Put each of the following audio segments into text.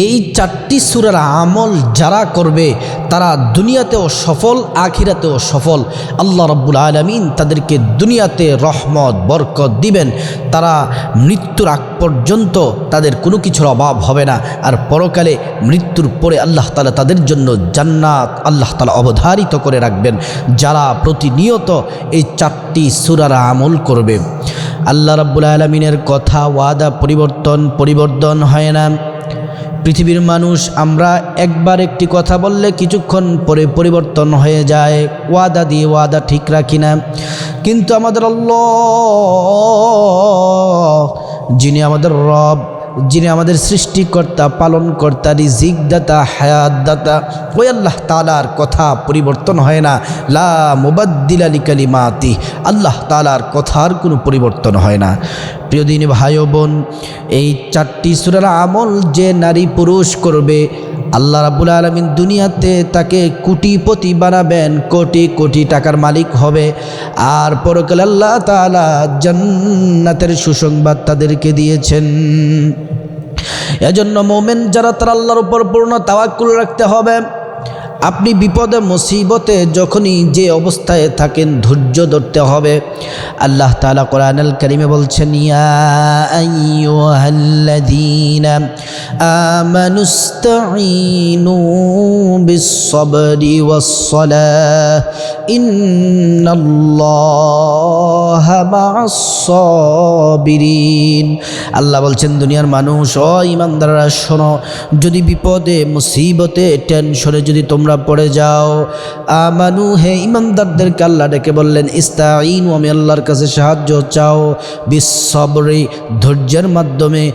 এই চারটি সুরার আমল যারা করবে, তারা দুনিয়াতেও সফল, আখিরাতেও সফল। আল্লাহ রব্বুল আলমিন তাদেরকে দুনিয়াতে রহমত, বরকত দিবেন। তারা মৃত্যুর আগ পর্যন্ত তাদের কোনো কিছুর অভাব হবে না। আর পরকালে মৃত্যুর পরে আল্লাহ তালা তাদের জন্য জান্নাত আল্লাহ তালা অবধারিত করে রাখবেন। যারা প্রতিনিয়ত এই চারটি সুরার আমল করবে। আল্লাহ রব্বুল আলমিনের কথা, ওয়াদা, পরিবর্তন পরিবর্তন হয় না। পৃথিবীর মানুষ, আমরা একবার একটি কথা বললে কিছুক্ষণ পরে পরিবর্তন হয়ে যায়। ওয়াদা দিয়ে ওয়াদা ঠিক রাখি না। কিন্তু আমাদের অল্ল যিনি আমাদের রব যিনি আমাদের সৃষ্টিকর্তা, পালনকর্তা, রিজিকদাতা, হায়াতদাতা হায়াত ওই আল্লাহ তালার কথা পরিবর্তন হয় না। লা মুবাদ্দিল আলী কালিমাতি আল্লাহ তালার কথার কোনো পরিবর্তন হয় না। প্রিয় দিন ভাই বোন, এই চারটি সুরার আমল যে নারী পুরুষ করবে আল্লাহ রাবুল আলমিন দুনিয়াতে তাকে কোটিপতি বানাবেন, কোটি কোটি টাকার মালিক হবে। আর পরকাল আল্লাহ তালা জান্নাতের সুসংবাদ তাদেরকে দিয়েছেন। এজন্য মোমেন যারা তারা আল্লাহর উপর পূর্ণ তাওয়াক্কুল রাখতে হবে। আপনি বিপদে, মুসিবতে যখনই যে অবস্থায় থাকেন, ধৈর্য ধরতে হবে। আল্লাহ তালা কোরআন আল করিমে বলছেন আল্লাহ বলছেন, দুনিয়ার মানুষ, ও ইমানদাররা শোনো, যদি বিপদে, মুসিবতে, টেনশনে যদি তোমরা পড়ে যাও। আমানু, হে ইমানদারদেরকে আল্লাহ ডেকে বললেন ইস্তাইন আমি আল্লাহর কাছে সাহায্য চাও। বিশ্বরি ধৈর্যের মাধ্যমে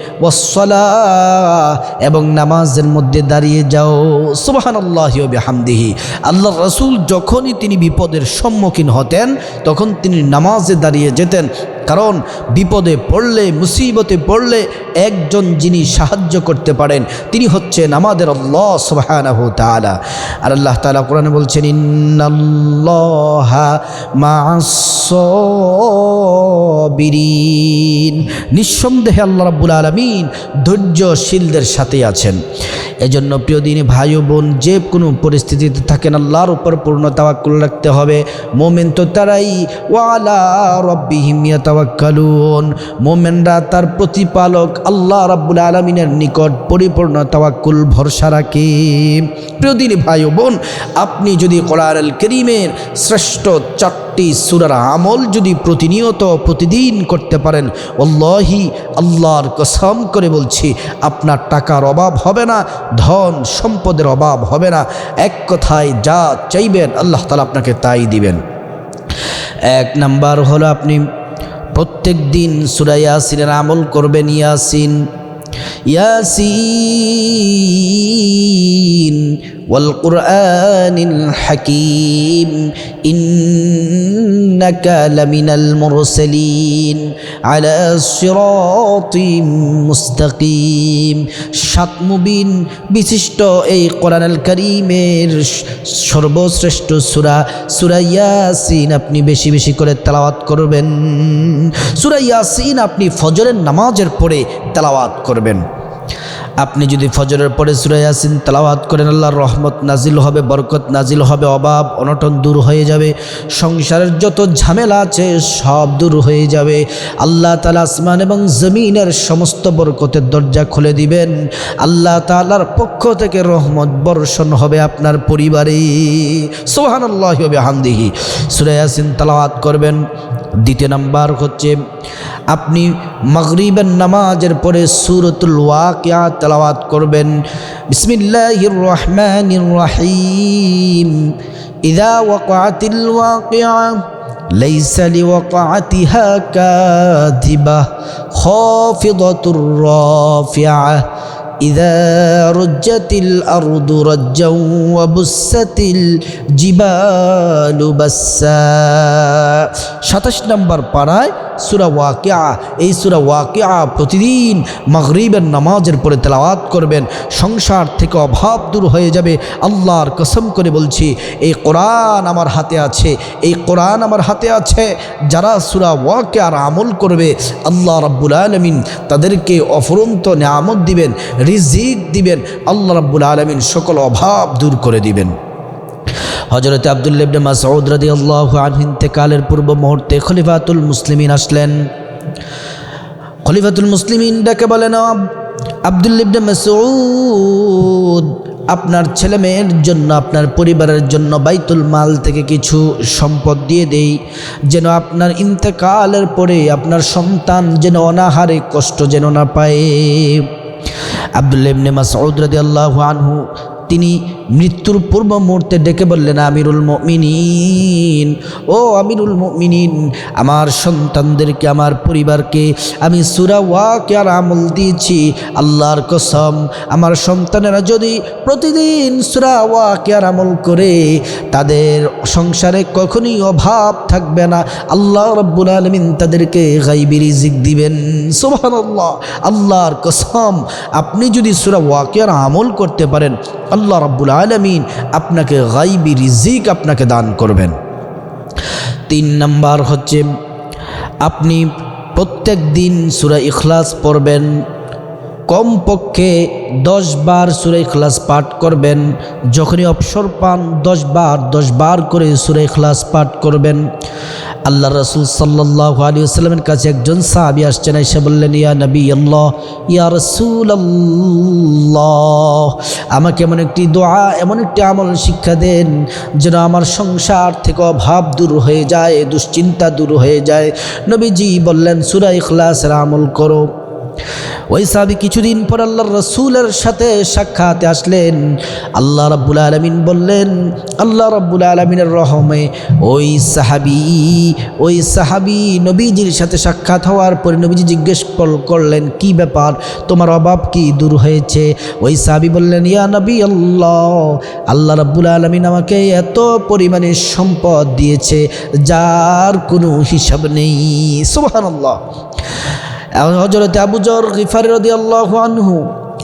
এবং নামাজের মধ্যে দাঁড়িয়ে যাও। সুবাহান আল্লাহ হামদিহি আল্লাহ রসুল যখনই তিনি বিপদের সম্মুখীন হতেন, তখন তিনি নামাজে দাঁড়িয়ে যেতেন। কারণ বিপদে পড়লে, মুসিবতে পড়লে একজন যিনি সাহায্য করতে পারেন, তিনি হচ্ছেন আমাদের আল্লাহ তাআলা। আর আল্লাহ তালা কোরআনে বলছেন নিঃসন্দেহে আল্লাহ রাব্বুল আলামিন ধৈর্যশীলদের সাথে আছেন। এজন্য প্রিয় দিনী ভাই বোন, যে কোনো পরিস্থিতিতে থাকেন, আল্লাহর উপর পূর্ণ তাওয়াক্কুল রাখতে হবে। মোমেন তো তারাই ওয়ালা রব্বিহিম ইয়াতাওয়াক্কালুন মোমেনরা তার প্রতিপালক আল্লাহ রাব্বুল আলামিনের নিকট পরিপূর্ণ তাওয়াক্কুল ভরসা রাখে। প্রিয় দিনী ভাই বোন, আপনি যদি কোরআন আল করিমের শ্রেষ্ঠ চারটি সুরার আমল যদি প্রতিনিয়ত প্রতিদিন করতে পারেন অল্লাহি আল্লাহর কসম করে বলছি, আপনার টাকার অভাব হবে না, ধন সম্পদের অভাব হবে না। এক কথায় যা চাইবেন, আল্লাহ তালা আপনাকে তাই দিবেন। এক নাম্বার হলো আপনি প্রত্যেক দিন সুরা ইয়াসিনের আমল করবেন ইয়াসিন। ইয়াসিন والقرآن الحكيم إنك لمن المرسلين على صراط মুস্তাকিম সাত মুবিন বিশিষ্ট এই কোরআন আল করিমের সর্বশ্রেষ্ঠ সুরা সুরা ইয়াসিন আপনি বেশি বেশি করে তেলাওয়াত করবেন সুরা ইয়াসিন আপনি ফজরের নামাজের পরে তেলাওয়াত করবেন আপনি যদি ফজরের পরে সুরা ইয়াসিন তেলাওয়াত করেন, আল্লাহর রহমত নাজিল হবে, বরকত নাজিল হবে, অভাব, অনটন দূর হয়ে যাবে, সংসারের যত ঝামেলা আছে সব দূর হয়ে যাবে। আল্লাহ তালা আসমান এবং জমিনের সমস্ত বরকতের দরজা খুলে দিবেন। আল্লাহ তালার পক্ষ থেকে রহমত বর্ষণ হবে আপনার পরিবারে। সোহান আল্লাহ হবে হান্দিহি সুরা ইয়াসিন তেলাওয়াত করবেন। দ্বিতীয় নাম্বার হচ্ছে আপনি মগরিবের নামাজের পরে সুরতুল ওয়াকিয়া তেলাওয়াত করবেন বিসমিল্লাহির রহমানির রহিম ইদা ওয়াকাতিল ওয়াকিয়া ليس لوقعتها كاذبة خافضة رافعة إذا رجت الأرض رجا وبست الجبال بسا সাতাশ নম্বর পাড়ায় সুরা ওয়াকিয়া এই সুরা ওয়াকিয়া প্রতিদিন মাগরিবের নামাজের পরে তেলাওয়াত করবেন সংসার থেকে অভাব দূর হয়ে যাবে আল্লাহর কসম করে বলছি এই কোরআন আমার হাতে আছে এই কোরআন আমার হাতে আছে যারা সুরা ওয়াকিয়ার আমল করবে আল্লাহ রাব্বুল আলমিন তাদেরকে অফরন্ত নিয়ামত দিবেন রিজিক দিবেন, আল্লাহ রাব্বুল আলমিন সকল অভাব দূর করে দিবেন। হজরত আবদুল্লাবনে মাসউদ রাদি আল্লাহ আনহিন্তেকালের পূর্ব মুহূর্তে খলিফাতুল মুসলিমিন আসলেন। খলিফাতুল মুসলিমিন ডাকে বলেন আবদুল্লিবনে মাসউদ, আপনার ছেলে মেয়ের জন্য, আপনার পরিবারের জন্য বাইতুল মাল থেকে কিছু সম্পদ দিয়ে দেই। যেন আপনার ইন্তেকালের পরে আপনার সন্তান যেন অনাহারে কষ্ট যেন না পায়। আবদুল্লাবনে মাসউদ রাদি আল্লাহ আনহু তিনি মৃত্যুর পূর্ব মুহূর্তে ডেকে বললেন, আমিরুল মিনীন ও আমিরুল মিনীন আমার সন্তানদেরকে, আমার পরিবারকে আমি সুরা ওয়াকে আর আমল দিয়েছি। আল্লাহর কসম, আমার সন্তানেরা যদি প্রতিদিন সুরা ওয়াকে আর আমল করে, তাদের সংসারে কখনই অভাব থাকবে না। আল্লাহ রব্বুল আলমিন তাদেরকে গাইবি রিজিক দিবেন। সোহান আল্লাহ আল্লাহর কসম, আপনি যদি সুরা ওয়াকে আর আমল করতে পারেন, আল্লাহ রব্বুল আলমিন আপনাকে গাইবি রিজিক আপনাকে দান করবেন। তিন নম্বর হচ্ছে, আপনি প্রত্যেক দিন সুরা ইখলাস পড়বেন, কমপক্ষে দশ বার সুরে ইখলাস পাঠ করবেন, যখনই অবসর পান দশ বার দশ বার করে সুরে ইখলাস পাঠ করবেন। আল্লাহ রসুল সাল্লাহ আলী আসসালামের কাছে একজন সাহাবি আসছেন, এসে বললেন, ইয়া নবী আল্লাহ ইয়া রসুল আমাকে এমন একটি দোয়া, এমন একটি আমল শিক্ষা দেন যেন আমার সংসার থেকে অভাব দূর হয়ে যায়, দুশ্চিন্তা দূর হয়ে যায়। নবীজি বললেন, সুরা ইখলাসের আমল করো। ওই সাহাবি কিছুদিন পর আল্লাহর রসুলের সাথে সাক্ষাতে আসলেন। আল্লাহ রাব্বুল আলমিন বললেন, আল্লাহ রাব্বুল আলমিনের রহমে ওই সাহাবি ওই সাহাবি নবীজির সাথে সাক্ষাৎ হওয়ার পরে নবীজি জিজ্ঞেস করলেন, কি ব্যাপার? তোমার অভাব কি দূর হয়েছে? ওই সাহাবি বললেন, ইয়া নবী আল্লাহ আল্লাহ রাব্বুল আলমিন আমাকে এত পরিমাণে সম্পদ দিয়েছে, যার কোনো হিসাব নেই। আল্লাহ হজরত আবুজর গিফারি রদি আল্লাহ আনহু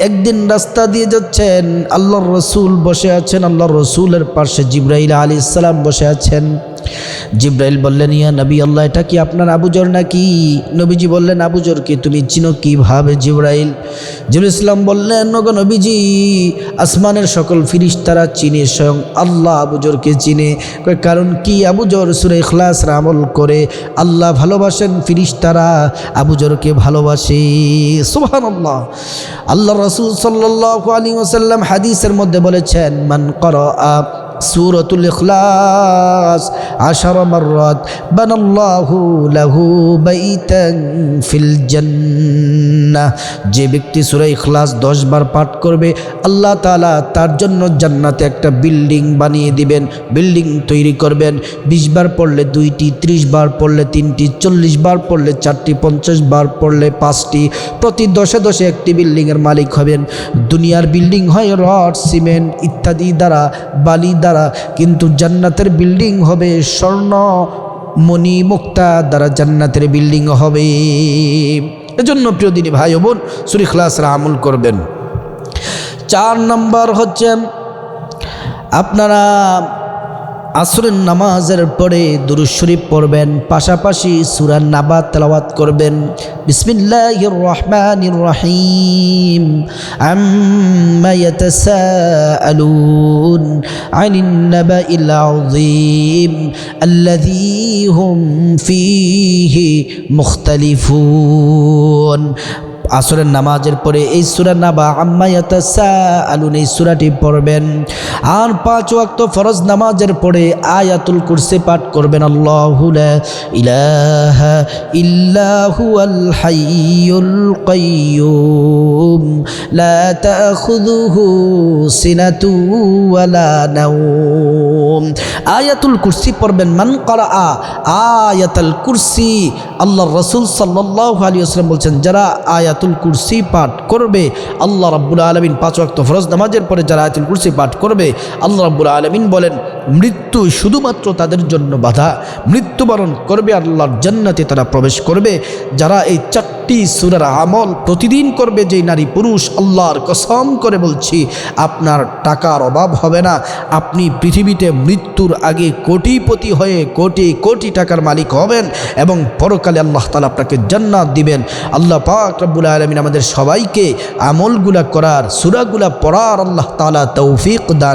একদিন রাস্তা দিয়ে যাচ্ছেন, আল্লাহর রসুল বসে আছেন, আল্লাহর রসুলের পাশে জিব্রাহিল আলী ইসলাম বসে আছেন। জিব্রাইল বললেন, ইয়া নবী আল্লাহ, এটা কি আপনার আবুজর নাকি? নবীজি বললেন আবুজরকে তুমি চিনো কীভাবে জিব্রাইল? জিবুল ইসলাম বললেন নগ নবীজি, আসমানের সকল ফিরিস তারা চিনে, স্বয়ং আল্লাহ আবুজরকে চিনে। কারণ কি আবুজর সুরে ইখলাস আমল করে? আল্লাহ ভালোবাসেন ফিরিস তারা আবুজরকে ভালোবাসে। সুহান আল্লাহ আল্লাহ রসুল সাল্লাহ আলী ওসাল্লাম হাদিসের মধ্যে বলেছেন, মান কর সুরতুল ইখলাস, আশার মাররাত, বানাল্লাহু লাহু বাইতান ফিল জান্নাহ। যে ব্যক্তি সূরা ইখলাস 10 বার পাঠ করবে, আল্লাহ তাআলা তার জন্য জান্নাতে একটা বিল্ডিং বানিয়ে দিবেন, বিল্ডিং তৈরি করবেন। 20 বার পড়লে দুইটি 30 বার পড়লে তিনটি 40 বার পড়লে চারটি 50 বার পড়লে পাঁচটি। প্রতি দশে দশে একটি বিল্ডিংয়ের মালিক হবেন। দুনিয়ার বিল্ডিং হয় রড, সিমেন্ট ইত্যাদি দ্বারা বালি দ্বারা কিন্তু জান্নাতের বিল্ডিং হবে স্বর্ণ মণি মুক্তা দ্বারা জান্নাতের বিল্ডিং হবে। এজন্য প্রিয় দিনী ভাই বোন, সুরি খ্লাসরা আমল করবেন। চার নম্বর হচ্ছেন আপনারা আসরের নামাজের পরে দুরুশরীফ পড়বেন, পাশাপাশি সুরান নাবাদ তেলাওয়াত করবেন। বিসমিল্লাহির রহমানির রহিম। ইয়াতাসাআলুন আনিন নাবাইল আযীম আল্লাযী হুম ফীহি মুখতালিফুন। আসরের নামাজের পরে এই সুরা নাবা আম্মায়াতা আলুন এই সুরাটি পড়বেন। আর পাঁচ ওয়াক্ত ফরজ নামাজের পরে আয়াতুল কুরসি পাঠ করবেন। আল্লাহ ইলাহা ইল্লাহু আল আয়াতুল কুরসি পড়বেন। মান করা আয়াতুল কুরসি আল্লাহ রসুল সাল্লাল্লাহু আলাইহি ওয়াসাল্লাম বলছেন, যারা আয়াত আয়াতুল কুরসি পাঠ করবে। আল্লাহ রাব্বুল আলমিন পাঁচ ওয়াক্ত ফরজ নামাজের পরে যারা আয়াতুল কুরসি পাঠ করবে, আল্লাহ রাব্বুল আলমিন বলেন, মৃত্যু শুধুমাত্র তাদের জন্য বাধা। মৃত্যুবরণ করবে আল্লাহর জান্নাতে তারা প্রবেশ করবে। যারা এই চারটি সুরার আমল প্রতিদিন করবে যে নারী পুরুষ, আল্লাহর কসম করে বলছি, আপনার টাকার অভাব হবে না। আপনি পৃথিবীতে মৃত্যুর আগে কোটিপতি হয়ে কোটি কোটি টাকার মালিক হবেন এবং পরকালে আল্লাহ তালা আপনাকে জান্নাত দিবেন। আল্লাহ পাক রব্বুল আলমিন আমাদের সবাইকে আমলগুলা করার সুরাগুলা পড়ার আল্লাহ তালা তৌফিক দান